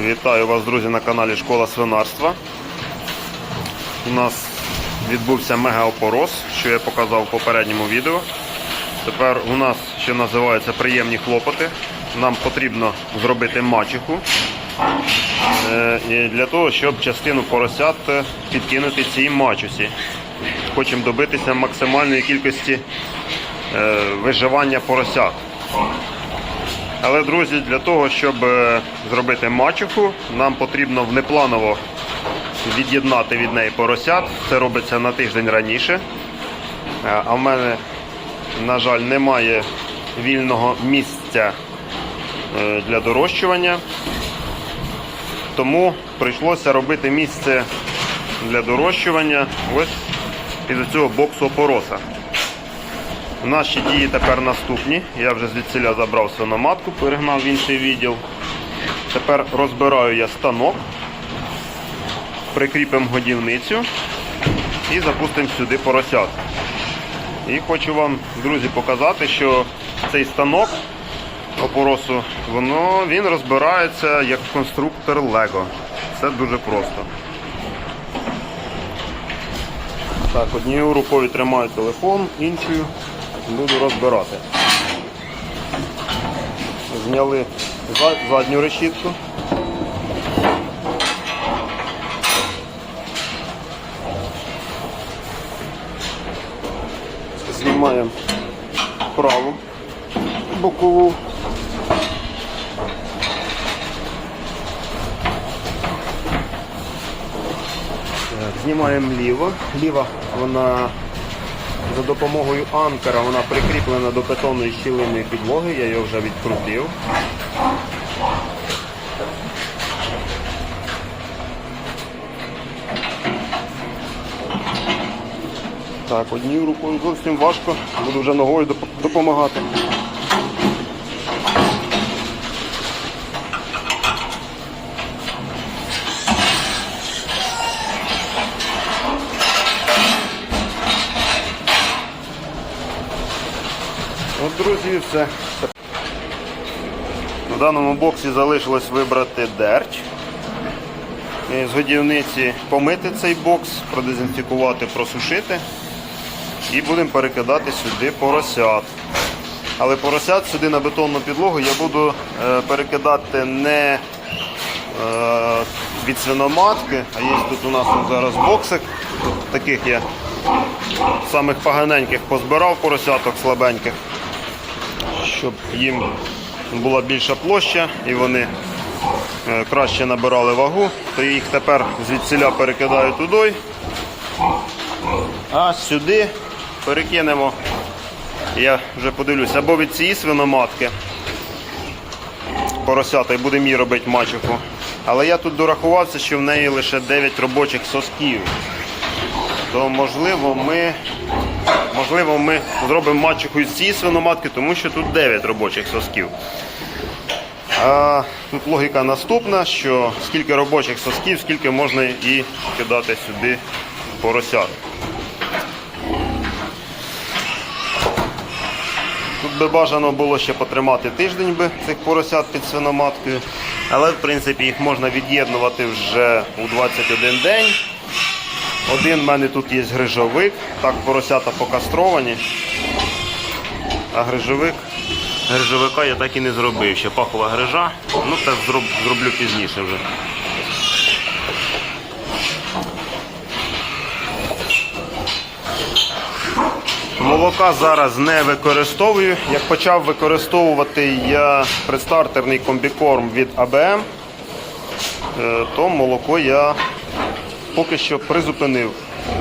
Вітаю вас, друзі, на каналі Школа свинарства. У нас відбувся мегаопороз, що я показав в попередньому відео. Тепер у нас ще називаються приємні хлопоти. Нам потрібно зробити мачеху е, для того, щоб частину поросят підкинути цій мачусі. Хочемо добитися максимальної кількості е, виживання поросят. Але, друзі, для того, щоб е, зробити мачеху, нам потрібно внепланово від'єднати від неї поросят. Це робиться на тиждень раніше. Е, А в мене, на жаль, немає вільного місця е, для дорощування. Тому прийшлося робити місце для дорощування ось із цього боксу опороса. Наші дії тепер наступні. Я вже звідсіля забрав свиноматку, перегнав в інший відділ. Тепер розбираю я станок, прикріпимо годівницю і запустимо сюди поросят. І хочу вам, друзі, показати, що цей станок опоросу, воно, він розбирається як конструктор Лего. Все дуже просто. Так, однією рукою тримаю телефон, іншою буду розбирати. Зняли задню решітку. Знімаємо праву бокову. Знімаємо ліво. Ліва вона за допомогою анкера вона прикріплена до бетонної щілинної підлоги, я її вже відкрутив. Так, однією рукою зовсім важко, буду вже ногою допомагати. Друзі, все. В даному боксі залишилось вибрати дерть. І З годівниці помити цей бокс, продезінфікувати, просушити. І будемо перекидати сюди поросят. Але поросят сюди на бетонну підлогу я буду е, перекидати не е, від свиноматки, а є тут у нас зараз боксик. Таких я самих поганеньких позбирав поросяток слабеньких щоб їм була більша площа і вони е, краще набирали вагу, то їх тепер звідсіля перекидаю туди, а сюди перекинемо, я вже подивлюсь, або від цієї свиноматки поросята і будемо їй робити мачеху. Але я тут дорахувався, що в неї лише 9 робочих сосків. То можливо ми Можливо, ми зробимо мачеху з цієї свиноматки, тому що тут 9 робочих сосків. А тут логіка наступна, що скільки робочих сосків, скільки можна і кидати сюди поросят. Тут би бажано було ще потримати тиждень би цих поросят під свиноматкою, але в принципі їх можна від'єднувати вже у 21 день. Один в мене тут є грижовик, так поросята покастровані. А грижовик, грижовика я так і не зробив. Ще пахова грижа, ну це зроб, зроблю пізніше вже. Молока зараз не використовую. Як почав використовувати я предстартерний комбікорм від АБМ, е, то молоко я поки що призупинив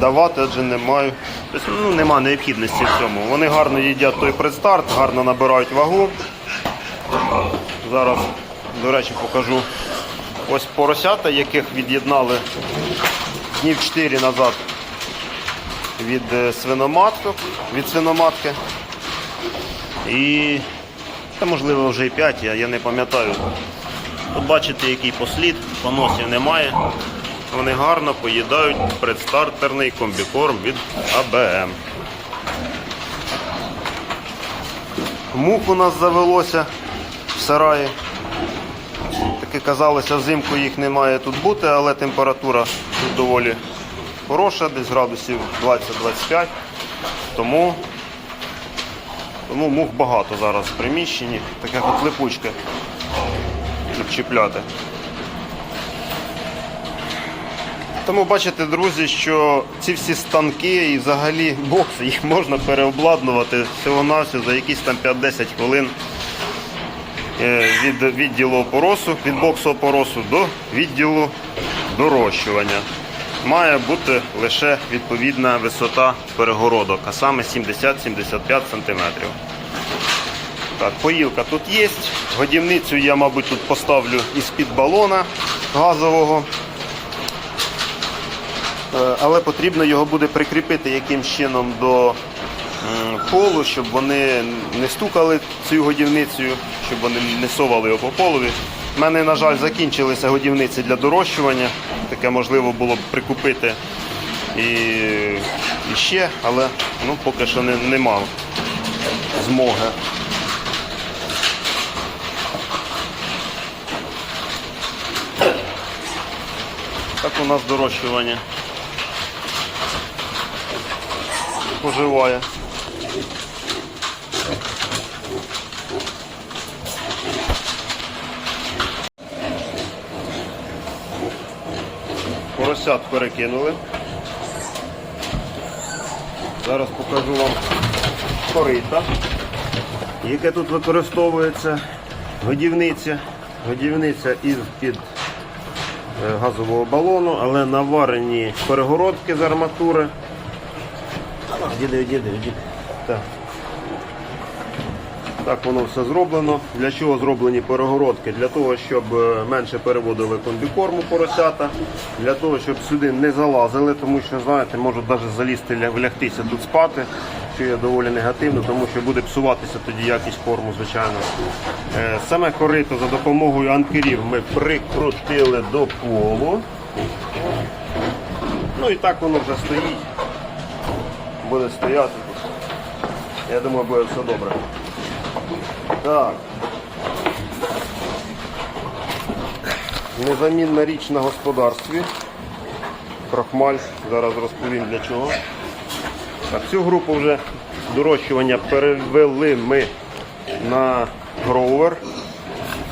давати, адже не маю. Тобто, ну, нема необхідності в цьому. Вони гарно їдять той предстарт, гарно набирають вагу. Зараз, до речі, покажу ось поросята, яких від'єднали днів 4 назад від е, свиноматок, від свиноматки. І та можливо вже і 5, я, я не пам'ятаю. Тут бачите, який послід, поносів немає. Вони гарно поїдають предстартерний комбікорм від АБМ. Мух у нас завелося в сараї. Таке. Казалося, взимку їх не має тут бути, але температура тут доволі хороша, десь градусів 20-25. Тому, тому мух багато зараз в приміщенні, таке от липучка, щоб чіпляти. Тому бачите, друзі, що ці всі станки і взагалі бокси, їх можна переобладнувати всього-навсього за якісь там 5-10 хвилин е, від відділу опоросу, від боксу опоросу до відділу дорощування. Має бути лише відповідна висота перегородок, а саме 70-75 см. Так, поїлка тут є. Годівницю я, мабуть, тут поставлю із-під балона газового. Е, але потрібно його буде прикріпити якимсь чином до полу, щоб вони не стукали цю годівницю, щоб вони не совали його по полові. У мене, на жаль, закінчилися годівниці для дорощування. Таке можливо було б прикупити і, і ще, але ну, поки що не, не мав змоги. Так у нас дорощування поживає. Поросят перекинули. Зараз покажу вам корита, яке тут використовується годівниця. Годівниця із-під е, газового балону, але наварені перегородки з арматури. Діди, діди, діди. Так. так воно все зроблено. Для чого зроблені перегородки? Для того, щоб е, менше переводили комбікорму поросята, для того, щоб сюди не залазили, тому що, знаєте, можуть навіть залізти, влягтися тут спати, що є доволі негативно, тому що буде псуватися тоді якість корму, звичайно. Е, Саме корито за допомогою анкерів ми прикрутили до полу. Ну і так воно вже стоїть буде стояти. Я думаю, буде все добре. Так. Незамінна річ на господарстві. Крохмаль. Зараз розповім для чого. Так, цю групу вже дорощування перевели ми на гроувер.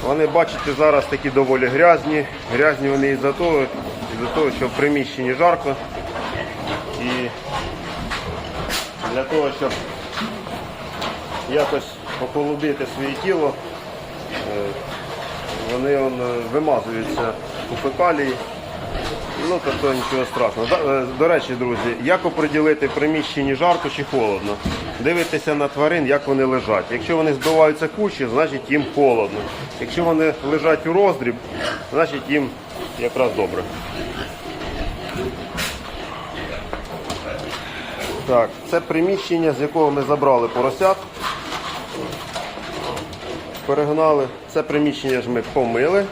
Вони, бачите, зараз такі доволі грязні. Грязні вони із-за того, із-за того, що в приміщенні жарко. І для того, щоб якось охолодити своє тіло, е, вони он, е, вимазуються у фекалії. Ну, тобто нічого страшного. Е, До речі, друзі, як оприділити в приміщенні жарко чи холодно? Дивитися на тварин, як вони лежать. Якщо вони збиваються кучі, значить їм холодно. Якщо вони лежать у роздріб, значить їм якраз добре. Так, це приміщення, з якого ми забрали поросят. Перегнали. Це приміщення ж ми помили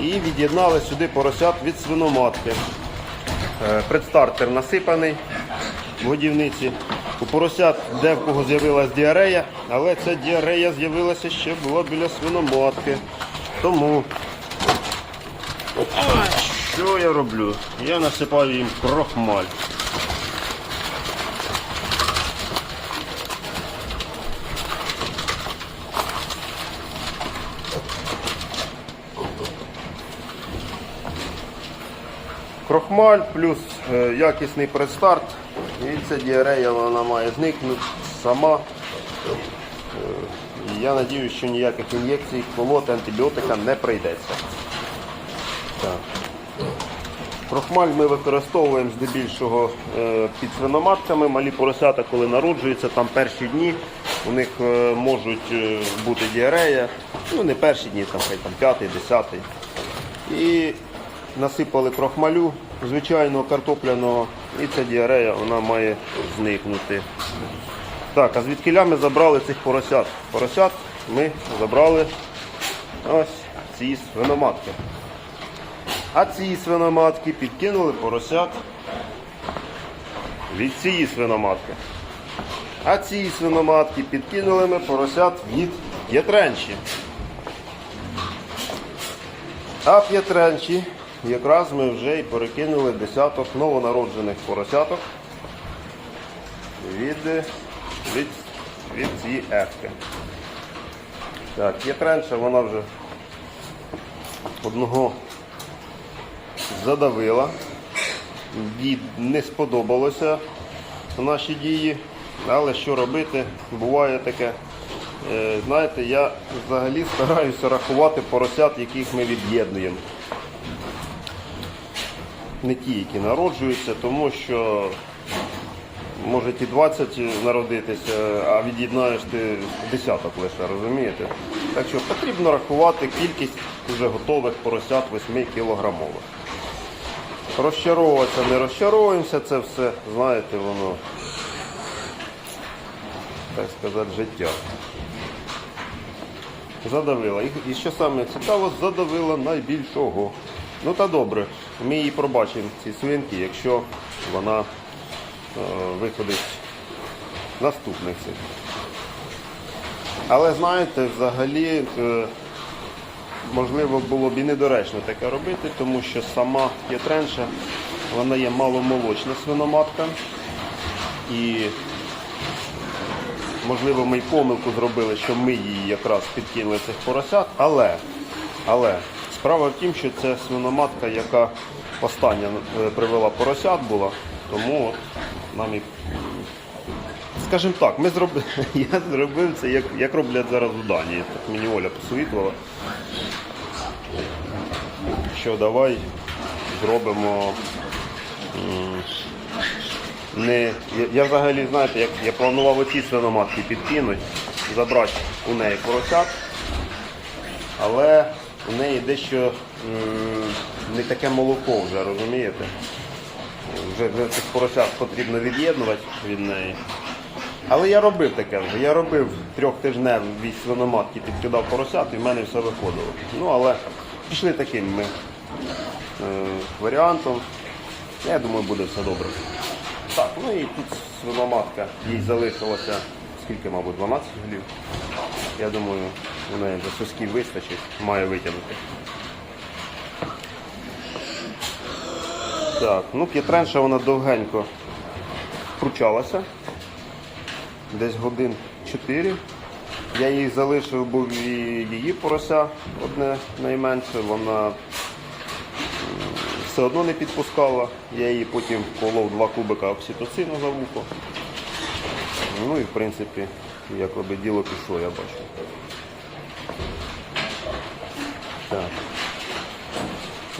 і від'єднали сюди поросят від свиноматки. Е, Предстартер насипаний в годівниці. У поросят де в кого з'явилась діарея, але ця діарея з'явилася ще була біля свиноматки. Тому що я роблю? Я насипаю їм крохмаль. Крохмаль плюс е, якісний предстарт. І ця діарея вона має зникнути сама. Е, Я сподіваюся, що ніяких ін'єкцій, колоти, антибіотика не прийдеться. Так. Крохмаль ми використовуємо здебільшого е, під свиноматками. Малі поросята, коли народжуються, там перші дні у них можуть бути діарея. Ну не перші дні, там, хай там п'ятий, десятий. Насипали крохмалю звичайного картопляного, і ця діарея вона має зникнути. Так, а звідкиля ми забрали цих поросят? Поросят ми забрали ось ці свиноматки. А ці свиноматки підкинули поросят від цієї свиноматки. А ці свиноматки підкинули ми поросят від ятренчі. А п'ятренчі якраз ми вже і перекинули десяток новонароджених поросяток від, від, від цієї ефки. Так, п'ятренша вона вже одного задавила. Їй не сподобалося наші дії, але що робити, буває таке. Е, Знаєте, я взагалі стараюся рахувати поросят, яких ми від'єднуємо. Не ті, які народжуються, тому що може і 20 народитися, а від'єднаєш ти десяток лише, розумієте? Так що потрібно рахувати кількість вже готових поросят 8 кілограмових. Розчаровуватися, не розчаровуємося, це все, знаєте, воно, так сказати, життя. Задавила. І, що саме цікаво, задавила найбільшого. Ну та добре, ми її пробачимо, ці свинки, якщо вона е, виходить наступних цих. Але знаєте, взагалі, е, можливо, було б і недоречно таке робити, тому що сама п'ятренша, вона є маломолочна свиноматка. І можливо, ми й помилку зробили, що ми її якраз підкинули цих поросят, але, але справа в тім, що це свиноматка, яка остання е, привела поросят була, тому нам і. Скажімо так, ми зробили, я зробив це, як, як роблять зараз в Данії. Так мені Оля посвітлила, що давай зробимо не, я взагалі, знаєте, як я планував оці свиноматки підкинути, забрати у неї поросят, але у неї дещо не таке молоко вже, розумієте? Вже, вже цих поросят потрібно від'єднувати від неї. Але я робив таке вже. Я робив трьохтижневі свиноматки, підкидав поросят і в мене все виходило. Ну, але пішли таким ми е, варіантом. Я думаю, буде все добре. Так, ну і тут свиноматка, їй залишилося скільки, мабуть, 12 голів. Я думаю, у неї вже сосків вистачить, має витягнути. Так, ну п'ятренша вона довгенько кручалася. Десь годин 4. Я її залишив, і її порося одне найменше. Вона все одно не підпускала. Я її потім колов два кубика окситоцину за вухо. Ну і в принципі, якоби діло пішло, я бачу.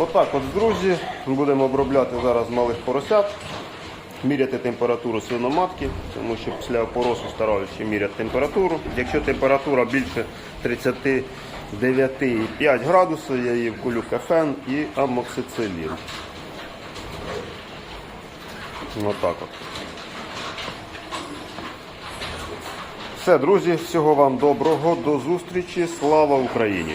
Отак от, друзі, будемо обробляти зараз малих поросят, міряти температуру свиноматки, тому що після опоросу стараюся міряти температуру. Якщо температура більше 39,5 градусів, я її вкулю кафен і амоксицилін. Отак от. Все, друзі, всього вам доброго, до зустрічі. Слава Україні!